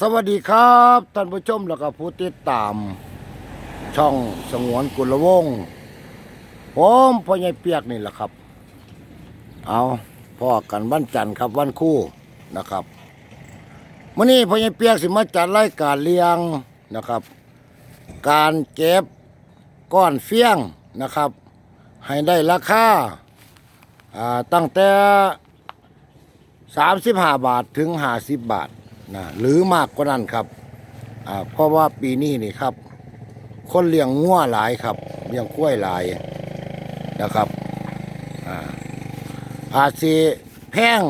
สวัสดีครับท่านผู้ชมแล้วก็ผู้ติดตาม ช่องสงวนกุลวงผมพ่อใหญ่เปียกนี่แหละครับ เอาพ่อกันวันจันทร์ครับวันคู่นะครับมื่อนี้พ่อใหญ่เปียกสิมาจัดรายการเลี้ยงนะครับ การเก็บก้อนเฟี้ยงนะครับ ให้ได้ราคาาตั้งแต่ 35 บาทถึง 50 บาท นะหรือมากกว่านั้นครับอ่าเพราะว่าปีนี้นี่ครับ คนเลี้ยงงัวหลายครับเลี้ยงกล้วยหลายนะครับอ่าอาจสิแพง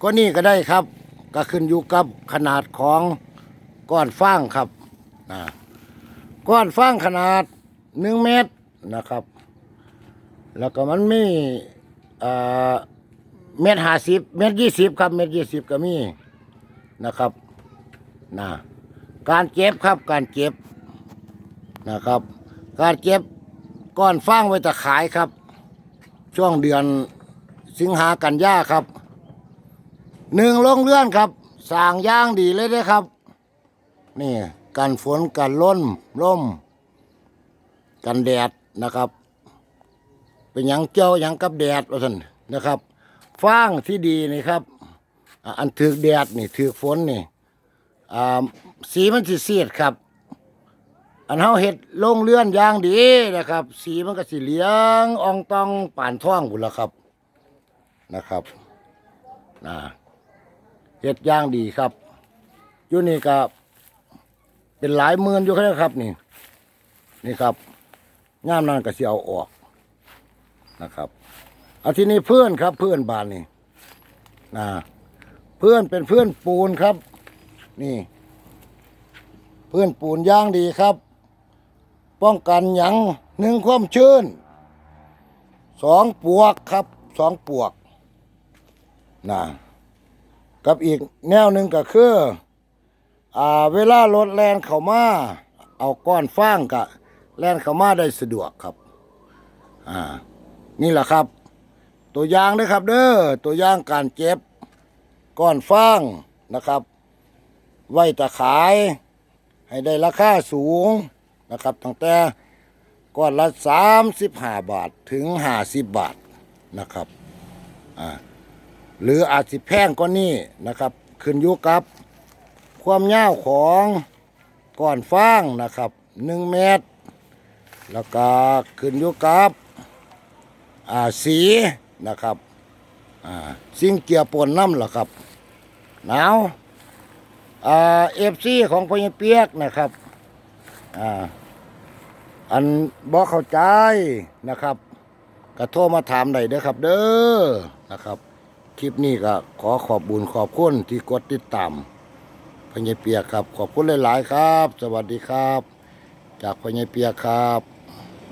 ก็นี่ก็ได้ครับ ก็ขึ้นอยู่กับขนาดของก้อนฟางครับอ่าก้อนฟางขนาด1เมตรนะครับ แล้วก็มันมีอ่เม็ดห้าสิบเม็ดยี่สิบครับเม็ดยี่สิบก็มี นะครับนะการเก็บครับการเก็บนะครับ การเก็บก้อนฟางไว้จะขายครับ ช่วงเดือนสิงหากันยาครับหนึ่งลงเลื่อนครับสางย่างดีเลยเด้ครับ นี่กันฝนกันล้นร่ม กันแดดนะครับ เป็นยังเจ้ายังกับแดดว่าท่านนะครับฟางที่ดีนี่ครับ อ่าอันถือแดดนี่ถือฝนนี่อ่าสีมันสิเสียดครับ อันเฮาเฮ็ดลงเลื่อนอย่างดีนะครับ สีมันก็สิเหลืองอองตองป่านท่องพุ่นละครับนะครับนะเฮ็ดอย่างดีครับอยู่นี่ก็เป็นหลายหมื่นอยู่ครับ นี่ นี่ครับงามนั้นก็สิเอาออกนะครับเอาทีนี้เพื่อนครับเพื่อนบานนี่นะ เพื่อนเป็นเพื่อนปูนครับ นี่ เพื่อนปูนย่างดีครับ ป้องกันหยังหนึ่งความชื้นสองปวกครับสองปวกนะกับอีกแนวหนึ่งก็คืออ่าเวลารถแลนเข้ามา เอาก้อนฟางกะแลนเข้ามาได้สะดวกครับอ่านี่แหละครับ ตัวอย่างนะครับ เด้อตัวอย่างการเก็บ ก้อนฟางนะครับ ไว้ตะขาย ให้ได้ราคาสูงนะครับตั้งแต่ก้อนละ 35 บาทถึง 50 บาทนะครับอ่าหรืออาจสิแพงกว่านี้นะครับ ขึ้นอยู่กับ ความยาวของก้อนฟางนะครับ 1 เมตร แล้วก็ขึ้นอยู่กับอ่าสีนะครับ สิ่งเกียร์ปนน้ำเหรอครับ หนาวเอฟซีของพญเปียกนะครับอ่าอันบอกเข้าใจนะครับก็โทรมาถามได้เด้อครับ เด้อนะครับ คลิปนี้ก็ขอขอบบุญขอบคุณที่กดติดตามพญเปียกครับ ขอบคุณหลาย ๆ ครับ สวัสดีครับ จากพญเปียกครับ